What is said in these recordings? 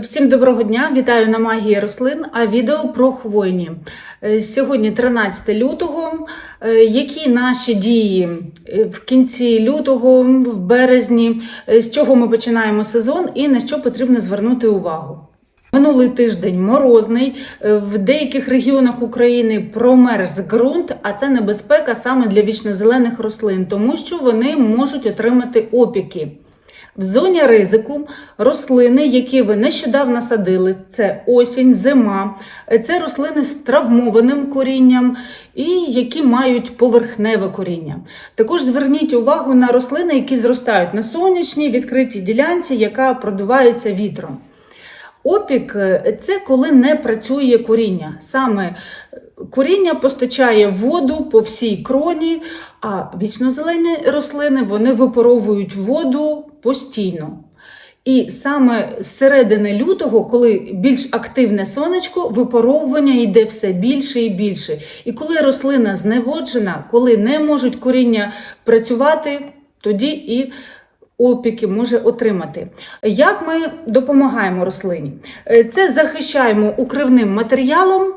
Всім доброго дня! Вітаю на магії рослин, а відео про хвойні. Е, Сьогодні 13 лютого. Е, Які наші дії е, в кінці лютого, в березні, з чого ми починаємо сезон і на що потрібно звернути увагу? Минулий тиждень морозний, в деяких регіонах України промерз ґрунт, а це небезпека саме для вічнозелених рослин, тому що вони можуть отримати опіки. В зоні ризику рослини, які ви нещодавно садили, це осінь, зима, е, це рослини з травмованим корінням і які мають поверхневе коріння. Також зверніть увагу на рослини, які зростають на сонячній відкритій ділянці, яка продувається вітром. Опік е, це коли не працює коріння. Саме е, коріння постачає воду по всій кроні, а вічнозелені рослини вони випаровують воду постійно. І саме з середини лютого, коли більш активне сонечко, випаровування йде все більше і більше. І коли рослина зневоджена, коли не можуть коріння працювати, тоді і опіки може отримати. Як ми допомагаємо рослині? Е, Це захищаємо укривним матеріалом.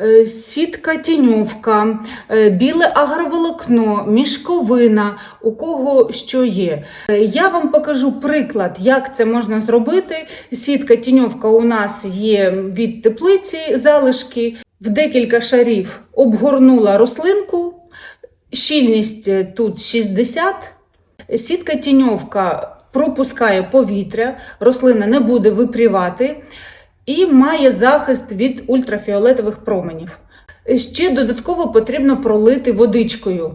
Е, Сітка тіньовка, е, біле агроволокно, мішковина, у кого що є. Е, Я вам покажу приклад, як це можна зробити. Сітка тіньовка у нас є від теплиці залишки. В декілька шарів обгорнула рослинку, щільність тут 60 Сітка тіньовка пропускає повітря, рослина не буде випрівати і має захист від ультрафіолетових променів. Ще додатково потрібно пролити водичкою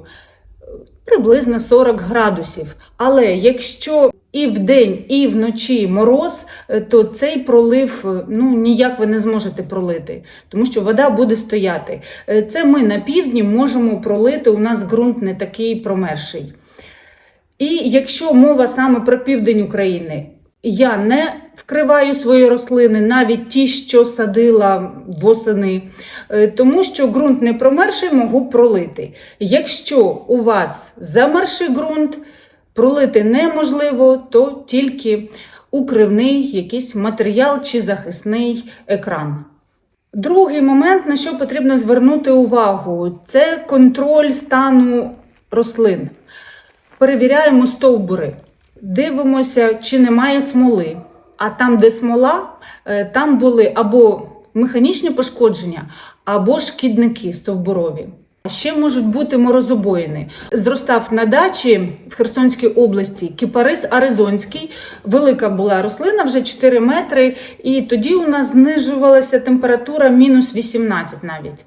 приблизно 40 градусів. Але якщо і вдень, і вночі мороз, то цей пролив ну, ніяк ви не зможете пролити, тому що вода буде стояти. Це ми на півдні можемо пролити, у нас ґрунт не такий промерший. І якщо мова саме про південь України, я не вкриваю свої рослини, навіть ті, що садила восени, е, тому що ґрунт не промерший, можу пролити. Якщо у вас замерший ґрунт, пролити неможливо, то тільки укривний якийсь матеріал чи захисний екран. Другий момент, на що потрібно звернути увагу, це контроль стану рослин. Перевіряємо стовбури, дивимося, чи немає смоли. А там, де смола, е, там були або механічні пошкодження, або шкідники стовбурові. А Ще можуть бути морозобоїни. Зростав на дачі в Херсонській області кіпарис аризонський. Велика була рослина, вже 4 метри, і тоді у нас знижувалася температура мінус 18 навіть.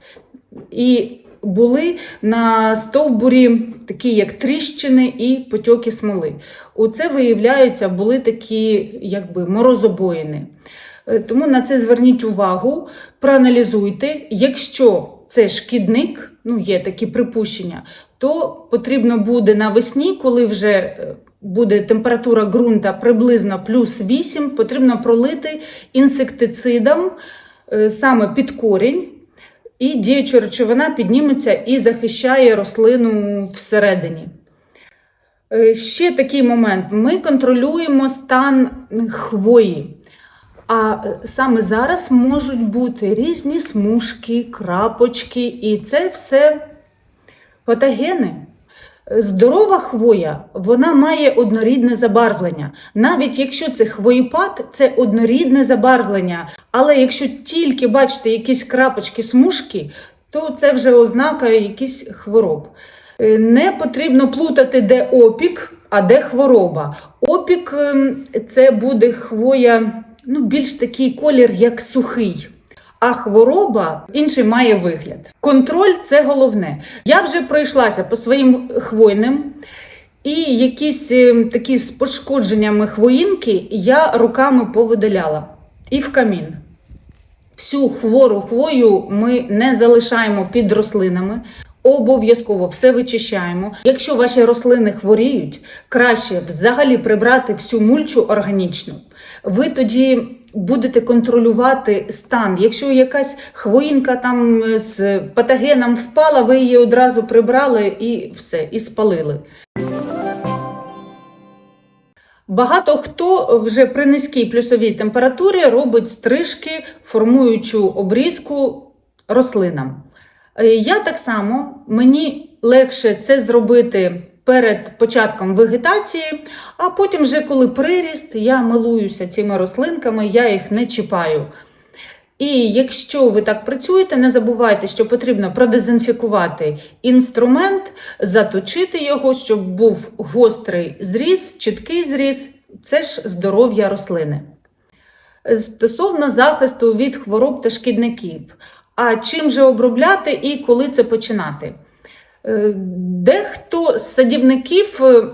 І були на стовбурі такі, як тріщини і потьоки смоли. Оце, виявляється, були такі, якби морозобоїни. Е, Тому на це зверніть увагу, проаналізуйте. Якщо це шкідник, ну є такі припущення, то потрібно буде навесні, коли вже е, буде температура ґрунта приблизно плюс 8, потрібно пролити інсектицидом е, саме під корінь. І діюча речовина підніметься і захищає рослину всередині. Е, Ще такий момент: ми контролюємо стан хвої. А е, саме зараз можуть бути різні смужки, крапочки, і це все патогени. Здорова хвоя, вона має однорідне забарвлення. Навіть якщо це хвоєпад, це однорідне забарвлення. Але якщо тільки бачите якісь крапочки, смужки, то це вже ознака якихось хвороб. Е, Не потрібно плутати, де опік, а де хвороба. Опік ем, це буде хвоя, ну, більш такий колір, як сухий. А хвороба інший має вигляд. Контроль це головне. Я вже пройшлася по своїм хвойним, і якісь е, такі з пошкодженнями хвоїнки я руками повидаляла і в камін. Всю хвору хвою ми не залишаємо під рослинами. Обов'язково все вичищаємо. Якщо ваші рослини хворіють, краще взагалі прибрати всю мульчу органічну. Ви тоді будете контролювати стан. Якщо якась хвоїнка там е, з патогеном впала, ви її одразу прибрали і все, і спалили. Багато хто вже при низькій плюсовій температурі робить стрижки, формуючу обрізку рослинам. Е, Я так само, мені легше це зробити перед початком вегетації, а потім, вже коли приріст, я милуюся цими рослинками, я їх не чіпаю. І якщо ви так працюєте, не забувайте, що потрібно продезінфікувати інструмент, заточити його, щоб був гострий зріз, чіткий зріз. Це ж здоров'я рослини. Стосовно захисту від хвороб та шкідників. А чим же обробляти і коли це починати? Е, Дехто з садівників е,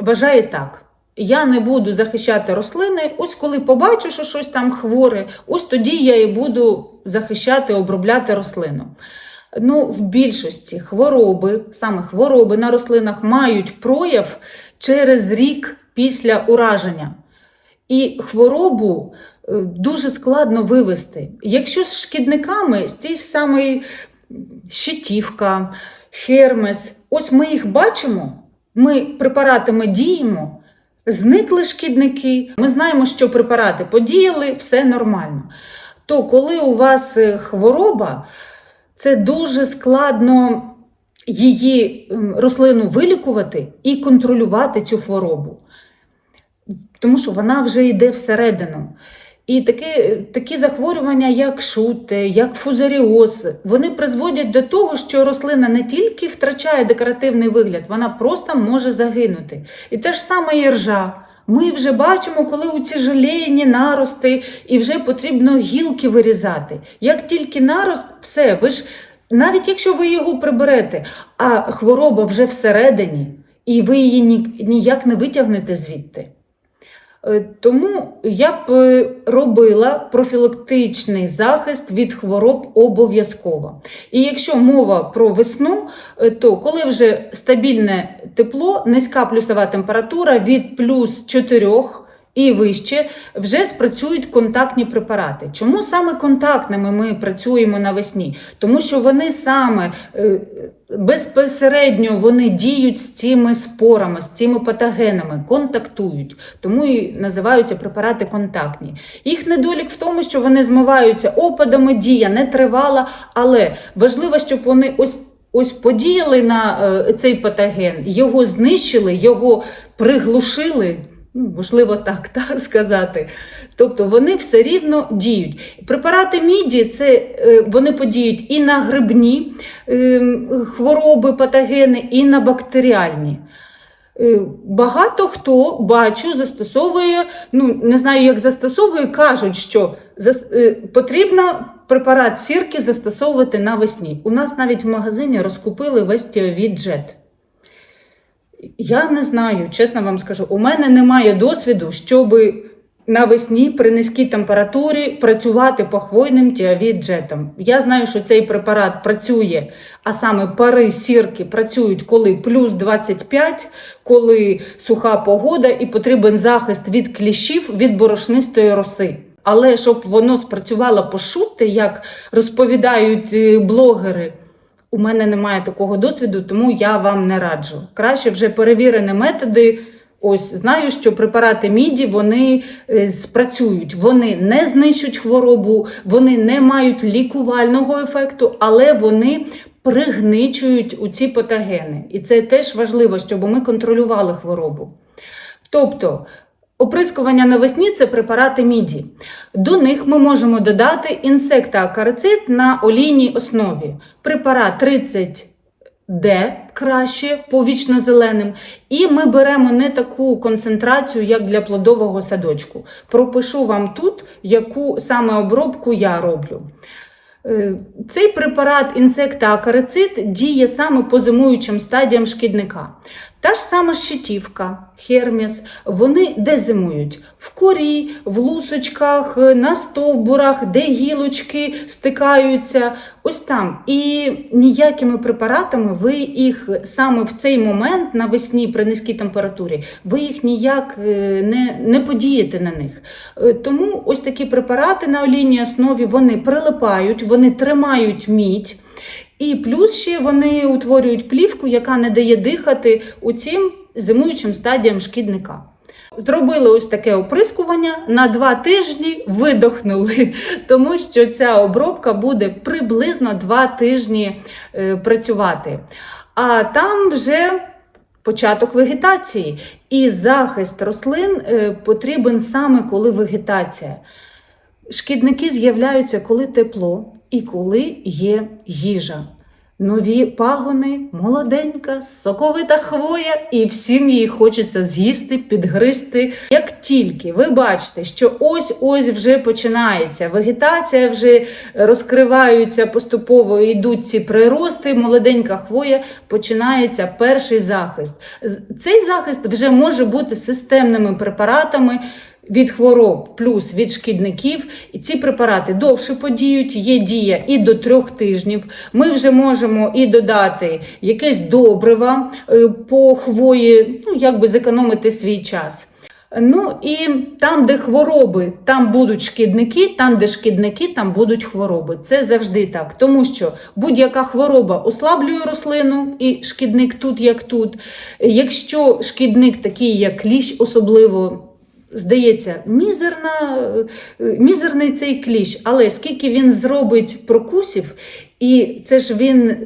вважає так. Я не буду захищати рослини. Ось коли побачу, що щось там хворе, ось тоді я і буду захищати, обробляти рослину. Ну, в більшості хвороби, саме хвороби на рослинах мають прояв через рік після ураження. І хворобу е, дуже складно вивести. Якщо з шкідниками, з тієї самої щитівка, хермес, ось ми їх бачимо, ми препаратами діємо, зникли шкідники, ми знаємо, що препарати подіяли, все нормально. То коли у вас е, хвороба, це дуже складно її рослину вилікувати і контролювати цю хворобу. Тому що вона вже йде всередину. І такі, такі захворювання, як шути, як фузаріоз, вони призводять до того, що рослина не тільки втрачає декоративний вигляд, вона просто може загинути. І те ж саме і ржа. Ми вже бачимо, коли у ці желейні нарости, і вже потрібно гілки вирізати. Як тільки нарост, все, ви ж навіть якщо ви його приберете, а хвороба вже всередині, і ви її ні- ніяк не витягнете звідти. Е, Тому я б е, робила профілактичний захист від хвороб обов'язково. І якщо мова про весну, е, то коли вже стабільне тепло, низька плюсова температура від плюс 4 і вище, вже спрацюють контактні препарати. Чому саме контактними ми працюємо навесні? Тому що вони саме е, безпосередньо вони діють з цими спорами, з цими патогенами, контактують. Тому і називаються препарати контактні. Їх недолік в тому, що вони змиваються опадами, дія не тривала, але важливо, щоб вони ось. Ось подіяли на е, цей патоген, його знищили, його приглушили, можливо, так, так сказати. Тобто вони все рівно діють. Препарати міді це е, вони подіють і на грибні е, хвороби, патогени, і на бактеріальні. Е, Багато хто бачу, застосовує, ну не знаю, як застосовує, кажуть, що потрібно препарат сірки застосовувати навесні. У нас навіть в магазині розкупили весь тіовід джет. Я не знаю, чесно вам скажу, у мене немає досвіду, щоб навесні при низькій температурі працювати похвойним тіавід джетом. Я знаю, що цей препарат працює, а саме пари сірки працюють, коли плюс 25, коли суха погода і потрібен захист від кліщів від борошнистої роси. Але щоб воно спрацювало пошути, як розповідають е, блогери, у мене немає такого досвіду, тому я вам не раджу. Краще вже перевірені методи. Ось знаю, що препарати міді вони е, спрацюють, вони не знищують хворобу, вони не мають лікувального ефекту, але вони пригничують у ці патогени. І це теж важливо, щоб ми контролювали хворобу. Тобто, оприскування навесні це препарати міді. До них ми можемо додати інсектоакарицид на олійній основі. Препарат 30 Д краще по вічно-зеленим. І ми беремо не таку концентрацію, як для плодового садочку. Пропишу вам тут, яку саме обробку я роблю. Е, Цей препарат інсектоакарицид діє саме по зимуючим стадіям шкідника. Та ж сама щитівка, херміс, вони де зимують? В корі, в лусочках, на стовбурах, де гілочки стикаються, ось там. І ніякими препаратами ви їх саме в цей момент навесні при низькій температурі, ви їх ніяк е, не, не подієте на них. Е, Тому ось такі препарати на олійній основі вони прилипають, вони тримають мідь. І плюс ще вони утворюють плівку, яка не дає дихати у цим зимуючим стадіям шкідника. зробили ось таке оприскування на два тижні видохнули, тому що ця обробка буде приблизно два тижні е, працювати. А там вже початок вегетації. І захист рослин е, потрібен саме коли вегетація. Шкідники з'являються, коли тепло і коли є їжа. Нові пагони, молоденька, соковита хвоя, і всім її хочеться з'їсти, підгризти. Як тільки ви бачите, що ось-ось вже починається вегетація, вже розкриваються поступово, йдуть ці прирости, молоденька хвоя, починається перший захист. Цей захист вже може бути системними препаратами від хвороб плюс від шкідників. І ці препарати довше подіють, є дія і до трьох тижнів. Ми вже можемо і додати якесь добрива е, по хвої, ну якби зекономити свій час. Ну і там, де хвороби, там будуть шкідники, там, де шкідники, там будуть хвороби. Це завжди так. Тому що будь-яка хвороба ослаблює рослину, і шкідник тут, як тут. Якщо шкідник такий, як кліщ, особливо. Здається, мізерна, е, мізерний цей кліщ, але скільки він зробить прокусів, і це ж він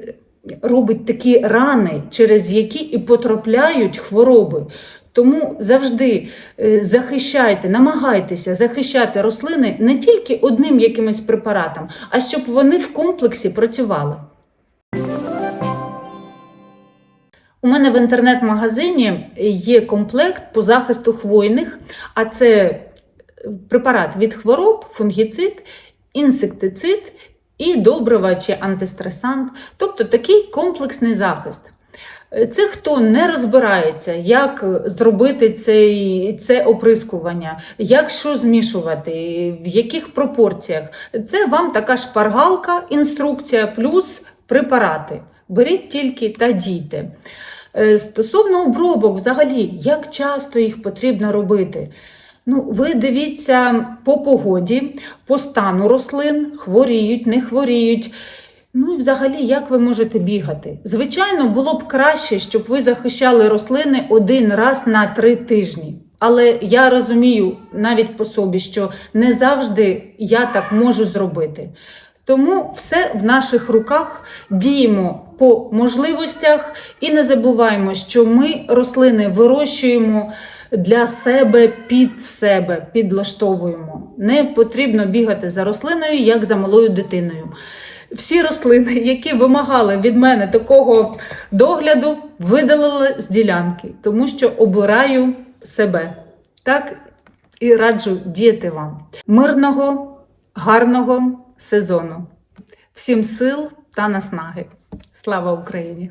робить такі рани, через які і потрапляють хвороби. Тому завжди е, захищайте, намагайтеся захищати рослини не тільки одним якимось препаратом, а щоб вони в комплексі працювали. У мене в інтернет-магазині є комплект по захисту хвойних, а це препарат від хвороб, фунгіцид, інсектицид і добрива чи антистресант, тобто такий комплексний захист. Це хто не розбирається, як зробити цей, це оприскування, як що змішувати, в яких пропорціях. Це вам така шпаргалка, інструкція плюс препарати. Беріть тільки та дійте. Е, Стосовно обробок, взагалі, як часто їх потрібно робити? Ну, ви дивіться по погоді, по стану рослин, хворіють, не хворіють. Ну і взагалі, як ви можете бігати? Звичайно, було б краще, щоб ви захищали рослини один раз на три тижні. Але я розумію навіть по собі, що не завжди я так можу зробити. Тому все в наших руках діємо по можливостях і не забуваємо, що ми рослини вирощуємо для себе під себе, підлаштовуємо. Не потрібно бігати за рослиною, як за малою дитиною. Всі рослини, які вимагали від мене такого догляду, видалили з ділянки, тому що обираю себе. Так і раджу діяти вам. Мирного, гарного сезону. Всім сил та наснаги. Слава Україні!